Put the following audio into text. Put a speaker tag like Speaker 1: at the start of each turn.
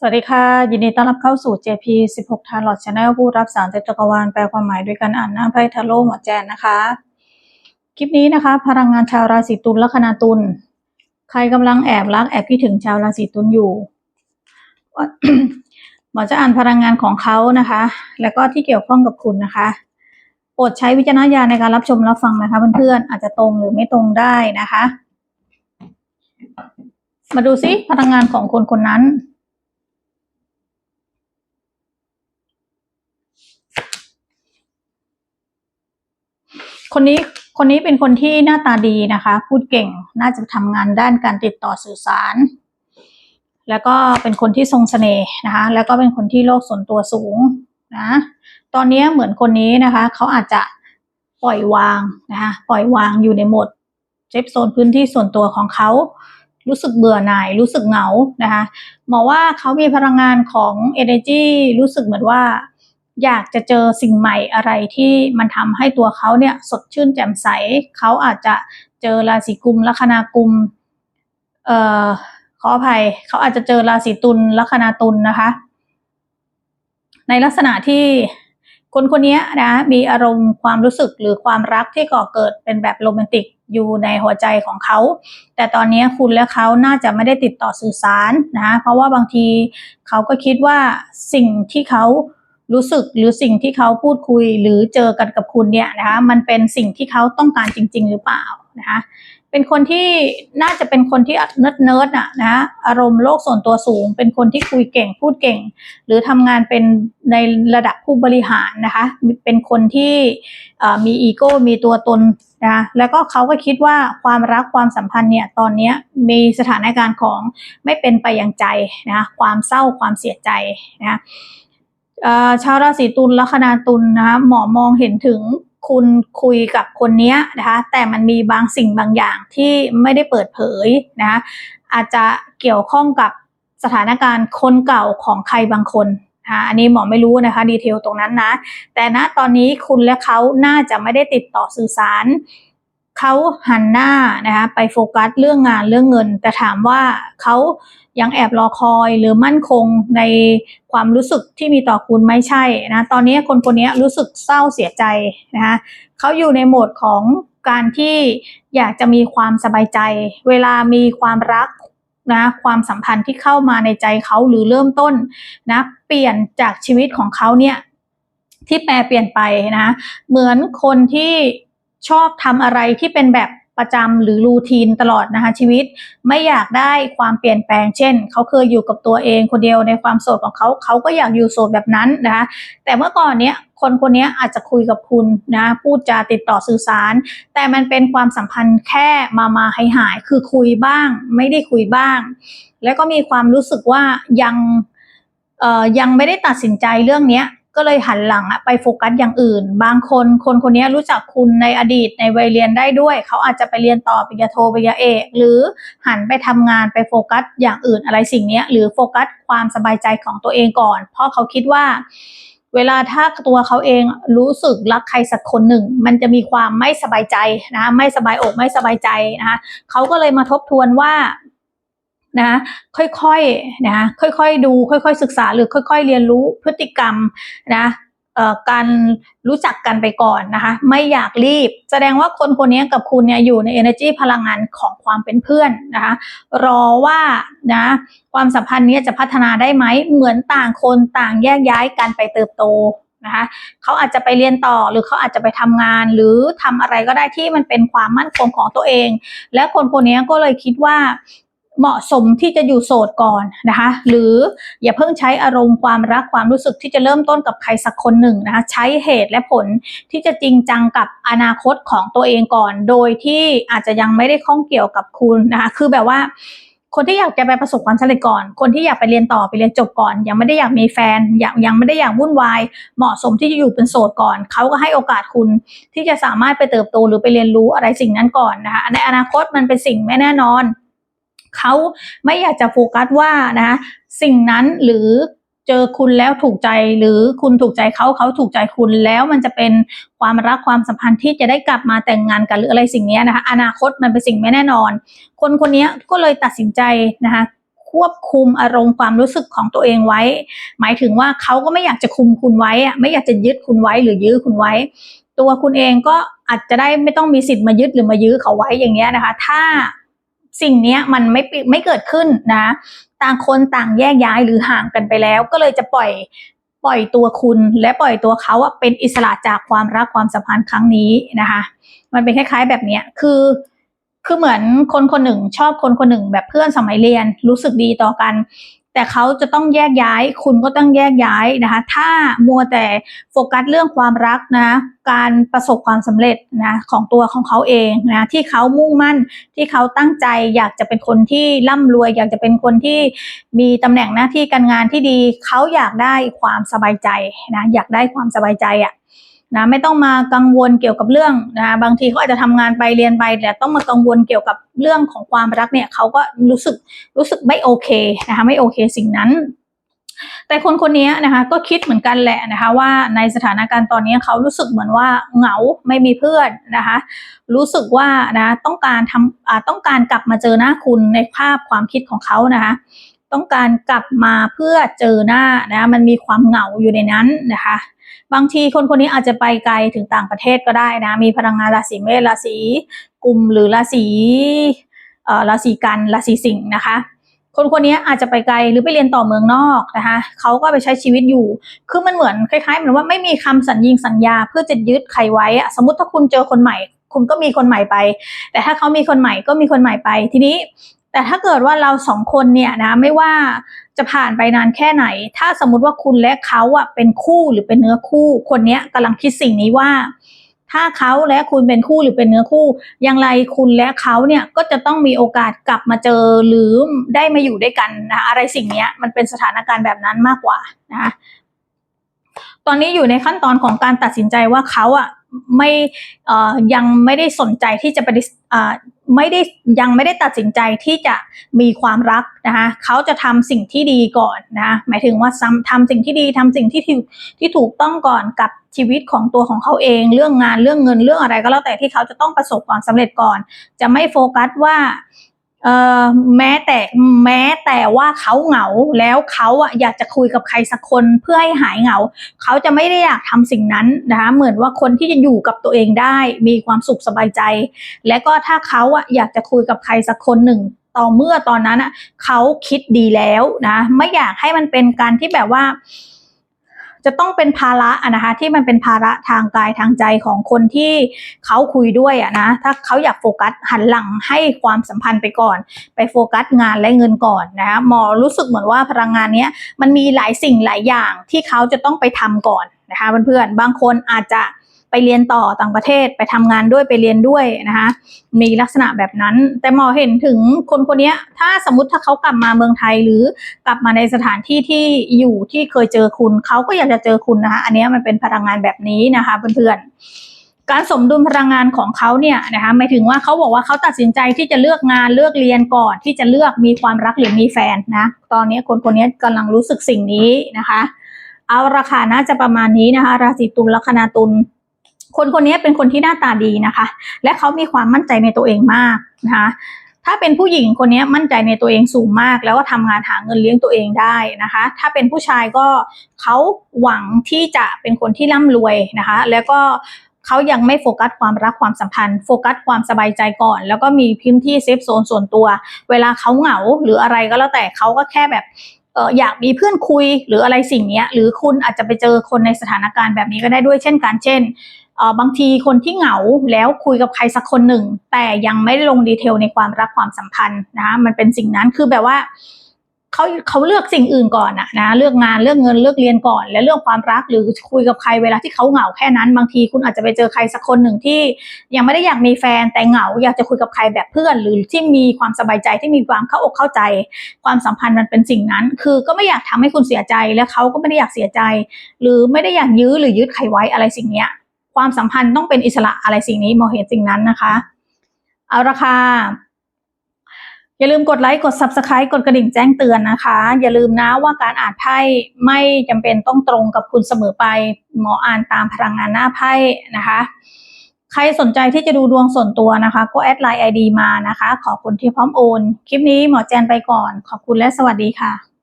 Speaker 1: สวัสดีค่ะ ยินดีต้อนรับเข้าสู่ JP 16 t a r o t Channel ผู้รับสารจากจักรวาลแปลความหมายด้วยการอ่านหน้าไพ่ทาโร่หมอแจนนะคะ คลิปนี้นะคะ พลังงานชาวราศีตุลลัคนาตุล ใครกำลังแอบรักแอบคิดถึงชาวราศีตุลอยู่ หมอจะอ่านพลังงานของเขานะคะ แล้วก็ที่เกี่ยวข้องกับคุณนะคะโปรดใช้วิจารณญาณในการรับชมรับฟังนะคะเพื่อนๆอาจจะตรงหรือไม่ตรงได้นะคะ มาดูซิพลังงานของคนคนนั้น คนนี้คนนี้เป็นคนที่หน้าตาดีนะคะ พูดเก่งน่าจะทำงานด้านการติดต่อสื่อสาร แล้วก็เป็นคนที่ทรงเสน่ห์นะคะ แล้วก็เป็นคนที่โลกส่วนตัวสูงนะตอนนี้เหมือนคนนี้นะคะเขาอาจจะปล่อยวางนะคะปล่อยวางอยู่ในโหมดเซฟโซนพื้นที่ส่วนตัวของเขารู้สึกเบื่อหน่ายรู้สึกเหงานะคะหมอว่าเขามีพลังงานของ energy รู้สึกเหมือนว่า อยากจะเจอสิ่งใหม่อะไรที่มันทำให้ตัวเขาเนี่ยสดชื่นแจ่มใส เขาอาจจะเจอราศีกุมลัคนากุมเอ่อขออภัย เขาอาจจะเจอราศีตุลลัคนาตุลนะคะ ในลักษณะที่คนคนนี้นะมีอารมณ์ความรู้สึกหรือความรักที่ก่อเกิดเป็นแบบโรแมนติกอยู่ในหัวใจของเขา แต่ตอนนี้คุณและเขาน่าจะไม่ได้ติดต่อสื่อสารนะเพราะว่าบางทีเขาก็คิดว่าสิ่งที่เขา รู้สึกหรือสิ่งที่เขาพูดคุยหรือเจอกันกับคุณเนี่ยนะคะมันเป็นสิ่งที่เขาต้องการจริง ๆ หรือเปล่านะคะเป็นคนที่น่าจะเป็นคนที่เนิร์ดเนิร์ดอะนะอารมณ์โลกส่วนตัวสูง เป็นคนที่คุยเก่งพูดเก่ง หรือทำงานเป็นในระดับผู้บริหารนะคะ เป็นคนที่มีอีโก้มีตัวตนนะแล้วก็เขาก็คิดว่าความรักความสัมพันธ์เนี่ยตอนนี้มีสถานการณ์ของไม่เป็นไปอย่างใจนะความเศร้าความเสียใจนะ ชาวราศีตุลลัคนาตุลนะคะหมอมองเห็นถึงคุณคุยกับคนนี้นะคะแต่มันมีบางสิ่งบางอย่างที่ไม่ได้เปิดเผยนะคะอาจจะเกี่ยวข้องกับสถานการณ์คนเก่าของใครบางคนนะอันนี้หมอไม่รู้นะคะดีเทลตรงนั้นนะ แต่ณตอนนี้คุณและเขาน่าจะไม่ได้ติดต่อสื่อสาร เขาหันหน้านะคะไปโฟกัสเรื่องงานเรื่องเงิน แต่ถามว่าเขายังแอบรอคอยหรือมั่นคงในความรู้สึกที่มีต่อคุณไม่ใช่นะตอนนี้คนคนนี้รู้สึกเศร้าเสียใจนะคะเขาอยู่ในโหมดของการที่อยากจะมีความสบายใจ เวลามีความรักนะความสัมพันธ์ที่เข้ามาในใจเขาหรือเริ่มต้นนะเปลี่ยนจากชีวิตของเขาเนี่ยที่แปลเปลี่ยนไปนะเหมือนคนที่ ชอบทำอะไรที่เป็นแบบประจำหรือรูทีนตลอดนะคะชีวิตไม่อยากได้ความเปลี่ยนแปลงเช่นเขาเคยอยู่กับตัวเองคนเดียวในความโสดของเขาเขาก็อยากอยู่โสดแบบนั้นนะคะแต่เมื่อก่อนเนี้ยคนคนนี้อาจจะคุยกับคุณนะพูดจาติดต่อสื่อสาร แต่มันเป็นความสัมพันธ์แค่มามาหายหายคือคุยบ้าง ไม่ได้คุยบ้าง แล้วก็มีความรู้สึกว่ายังเอ่อยังไม่ได้ตัดสินใจเรื่องเนี้ย ก็เลยหันหลังไปโฟกัสอย่างอื่น บางคนคนคนนี้รู้จักคุณในอดีตในวัยเรียนได้ด้วย เขาอาจจะไปเรียนต่อปริญญาโทปริญญาเอก หรือหันไปทำงานไปโฟกัสอย่างอื่นอะไรสิ่งนี้หรือโฟกัสความสบายใจของตัวเองก่อน เพราะเขาคิดว่าเวลาถ้าตัวเขาเองรู้สึกรักใครสักคนหนึ่ง มันจะมีความไม่สบายใจนะไม่สบายอกไม่สบายใจนะคะเขาก็เลยมาทบทวนว่า นะค่อยๆนะค่อยๆดูค่อยๆศึกษาหรือค่อย ๆ เรียนรู้พฤติกรรมนะการรู้จักกันไปก่อนนะคะ ไม่อยากรีบ แสดงว่าคนคนนี้กับคุณเนี่ยอยู่ใน energy พลังงานของความเป็นเพื่อนนะคะ รอว่านะความสัมพันธ์นี้จะพัฒนาได้ไหมเหมือนต่างคนต่างแยกย้ายกันไปเติบโตนะคะเขาอาจจะไปเรียนต่อหรือเขาอาจจะไปทำงาน หรือทำอะไรก็ได้ที่มันเป็นความมั่นคงของตัวเอง และคนคนนี้ก็เลยคิดว่า เหมาะสมที่จะอยู่โสดก่อนนะคะ หรืออย่าเพิ่งใช้อารมณ์ความรักความรู้สึกที่จะเริ่มต้นกับใครสักคนหนึ่งนะคะใช้เหตุและผลที่จะจริงจังกับอนาคตของตัวเองก่อน โดยที่อาจจะยังไม่ได้ข้องเกี่ยวกับคุณนะคะคือแบบว่าคนที่อยากจะไปประสบความสำเร็จก่อน คนที่อยากไปเรียนต่อไปเรียนจบก่อน ยังไม่ได้อยากมีแฟนยังยังไม่ได้อยากวุ่นวาย เหมาะสมที่จะอยู่เป็นโสดก่อน เขาก็ให้โอกาสคุณที่จะสามารถไปเติบโตหรือไปเรียนรู้อะไรสิ่งนั้นก่อนนะคะ ในอนาคตมันเป็นสิ่งไม่แน่นอน เขาไม่อยากจะโฟกัสว่านะสิ่งนั้นหรือเจอคุณแล้วถูกใจหรือคุณถูกใจเขาเขาถูกใจคุณแล้วมันจะเป็นความรักความสัมพันธ์ที่จะได้กลับมาแต่งงานกันหรืออะไรสิ่งนี้นะคะอนาคตมันเป็นสิ่งไม่แน่นอน คนคนนี้ก็เลยตัดสินใจนะคะคควบคุมอารมณ์ความรู้สึกของตัวเองไว้ หมายถึงว่าเขาก็ไม่อยากจะคุมคุณไว้อะไม่อยากจะยึดคุณไว้หรือยื้อคุณไว้ ตัวคุณเองก็อาจจะได้ไม่ต้องมีสิทธิ์มายึดหรือมายื้อเขาไว้อย่างเงี้ยนะคะ ถ้า สิ่งนี้มันไม่ไม่เกิดขึ้นนะ ต่างคนต่างแยกย้ายหรือห่างกันไปแล้ว ก็เลยจะปล่อยปล่อยตัวคุณและปล่อยตัวเขาอะเป็นอิสระจากความรักความสัมพันธ์ครั้งนี้นะคะ มันเป็นคล้าย ๆแบบเนี้ยคือคือเหมือนคนคนหนึ่งชอบคนคนหนึ่งแบบเพื่อนสมัยเรียนรู้สึกดีต่อกัน แต่เขาจะต้องแยกย้าย คุณก็ต้องแยกย้ายนะคะ ถ้ามัวแต่โฟกัสเรื่องความรักนะ การประสบความสำเร็จนะของตัวของเขาเองนะที่เขามุ่งมั่นที่เขาตั้งใจอยากจะเป็นคนที่ร่ำรวย อยากจะเป็นคนที่มีตำแหน่งหน้าที่การงานที่ดี เขาอยากได้ความสบายใจนะอยากได้ความสบายใจอะ นะไม่ต้องมากังวลเกี่ยวกับเรื่องนะบางทีเขาอาจจะทำงานไปเรียนไปแต่ต้องมากังวลเกี่ยวกับเรื่องของความรักเนี่ยเขาก็รู้สึกรู้สึกไม่โอเคนะคะไม่โอเคสิ่งนั้น แต่คนคนนี้นะคะก็คิดเหมือนกันแหละนะคะว่าในสถานการณ์ตอนนี้เขารู้สึกเหมือนว่าเหงาไม่มีเพื่อนนะคะรู้สึกว่านะต้องการทำต้องการกลับมาเจอหน้าคุณในภาพความคิดของเขานะคะ ต้องการกลับมาเพื่อเจอหน้านะมันมีความเหงาอยู่ในนั้นนะคะ บางทีคนคนนี้อาจจะไปไกลถึงต่างประเทศก็ได้นะ มีพลังงานราศีเมษราศีกุมหรือราศีเอ่อราศีกันราศีสิงห์นะคะ คนคนนี้อาจจะไปไกลหรือไปเรียนต่อเมืองนอกนะคะเขาก็ไปใช้ชีวิตอยู่ คือมันเหมือนคล้ายๆเหมือนว่าไม่มีคำสัญญิงสัญญาเพื่อจะยึดใครไว้อะสมมติถ้าคุณเจอคนใหม่คุณก็มีคนใหม่ไป แต่ถ้าเขามีคนใหม่ก็มีคนใหม่ไป ทีนี้ แต่ถ้าเกิดว่าเราสองคนเนี่ยนะไม่ว่าจะผ่านไปนานแค่ไหน ถ้าสมมุติว่าคุณและเขาอะเป็นคู่หรือเป็นเนื้อคู่ คนเนี้ยกำลังคิดสิ่งนี้ว่า ถ้าเขาและคุณเป็นคู่หรือเป็นเนื้อคู่ อย่างไรคุณและเขาเนี่ยก็จะต้องมีโอกาสกลับมาเจอหรือได้มาอยู่ด้วยกันนะคะอะไรสิ่งเนี้ยมันเป็นสถานการณ์แบบนั้นมากกว่านะคะตอนนี้อยู่ในขั้นตอนของการตัดสินใจว่าเขาอะ ไม่ยังไม่ได้สนใจที่จะปฏิไม่ได้ยังไม่ได้ตัดสินใจที่จะมีความรักนะคะเขาจะทำสิ่งที่ดีก่อนนะหมายถึงว่าทำทสิ่งที่ดีทำสิ่งที่ที่ถูกต้องก่อนกับชีวิตของตัวของเขาเอง เรื่องงานเรื่องเงินเรื่องอะไรก็แล้วแต่ที่เขาจะต้องประสบความสำเร็จก่อน จะไม่โฟกัสว่า แม้แต่แม้แต่ว่าเขาเหงาแล้วเขาอะอยากจะคุยกับใครสักคนเพื่อให้หายเหงา เขาจะไม่ได้อยากทำสิ่งนั้นนะคะเหมือนว่าคนที่จะอยู่กับตัวเองได้มีความสุขสบายใจ และก็ถ้าเขาอะอยากจะคุยกับใครสักคนหนึ่งต่อเมื่อตอนนั้นอะเขาคิดดีแล้วนะไม่อยากให้มันเป็นการที่แบบว่า จะต้องเป็นภาระนะคะที่มันเป็นภาระทางกายทางใจของคนที่เขาคุยด้วยอะนะถ้าเขาอยากโฟกัสหันหลังให้ความสัมพันธ์ไปก่อน ไปโฟกัสงานและเงินก่อนนะคะหมอรู้สึกเหมือนว่าพลังงานเนี้ยมันมีหลายสิ่งหลายอย่างที่เขาจะต้องไปทำก่อนนะคะเพื่อนๆบางคนอาจจะ ไปเรียนต่อต่างประเทศไปทำงานด้วยไปเรียนด้วยนะคะมีลักษณะแบบนั้น แต่หมอเห็นถึงคนคนนี้ถ้าสมมติถ้าเขากลับมาเมืองไทยหรือกลับมาในสถานที่ที่อยู่ที่เคยเจอคุณเขาก็อยากจะเจอคุณนะคะ อันนี้มันเป็นพลังงานแบบนี้นะคะเพื่อนๆการสมดุลพลังงานของเขาเนี่ยนะคะหมายถึงว่าเขาบอกว่าเขาตัดสินใจที่จะเลือกงานเลือกเรียนก่อนที่จะเลือกมีความรักหรือมีแฟนนะตอนนี้คนคนนี้กำลังรู้สึกสิ่งนี้นะคะ เอาราคาน่าจะประมาณนี้นะคะ ราศีตุลลัคนาตุล คนคนนี้เป็นคนที่หน้าตาดีนะคะ และเขามีความมั่นใจในตัวเองมากนะคะ ถ้าเป็นผู้หญิงคนนี้มั่นใจในตัวเองสูงมาก แล้วก็ทำงานหาเงินเลี้ยงตัวเองได้นะคะ ถ้าเป็นผู้ชายก็เขาหวังที่จะเป็นคนที่ร่ำรวยนะคะ แล้วก็เขายังไม่โฟกัสความรักความสัมพันธ์โฟกัสความสบายใจก่อน แล้วก็มีพื้นที่เซฟโซนส่วนตัว เวลาเขาเหงาหรืออะไรก็แล้วแต่เขาก็แค่แบบเอออยากมีเพื่อนคุยหรืออะไรสิ่งนี้หรือคุณอาจจะไปเจอคนในสถานการณ์แบบนี้ก็ได้ด้วยเช่นกันเช่น บางทีคนที่เหงาแล้วคุยกับใครสักคนหนึ่ง แต่ยังไม่ได้ลงดีเทลในความรักความสัมพันธ์นะมันเป็นสิ่งนั้นคือแบบว่าเขาเขาเลือกสิ่งอื่นก่อนอะนะเลือกงานเลือกเงินเลือกเรียนก่อน และเรื่องความรักหรือคุยกับใครเวลาที่เขาเหงาแค่นั้นบางทีคุณอาจจะไปเจอใครสักคนหนึ่งที่ยังไม่ได้อยากมีแฟนแต่เหงา อยากจะคุยกับใครแบบเพื่อน หรือที่มีความสบายใจที่มีความเข้าอกเข้าใจ ความสัมพันธ์มันเป็นสิ่งนั้น คือก็ไม่อยากทำให้คุณเสียใจและเขาก็ไม่ได้อยากเสียใจ หรือไม่ได้อยากยื้อหรือยึดใครไว้อะไรสิ่งเนี้ย ความสัมพันธ์ต้องเป็นอิสระอะไรสิ่งนี้มองเห็นสิ่งนั้นนะคะ เอาราคาอย่าลืมกดไลค์กด subscribe กดกระดิ่งแจ้งเตือนนะคะ อย่าลืมนะว่าการอ่านไพ่ไม่จำเป็นต้องตรงกับคุณเสมอไป หมออ่านตามพลังงานหน้าไพ่นะคะ ใครสนใจที่จะดูดวงส่วนตัวนะคะ ก็แอดไลน์ ID มานะคะ ขอบคุณที่พร้อมโอน คลิปนี้หมอแจนไปก่อน ขอบคุณและสวัสดีค่ะ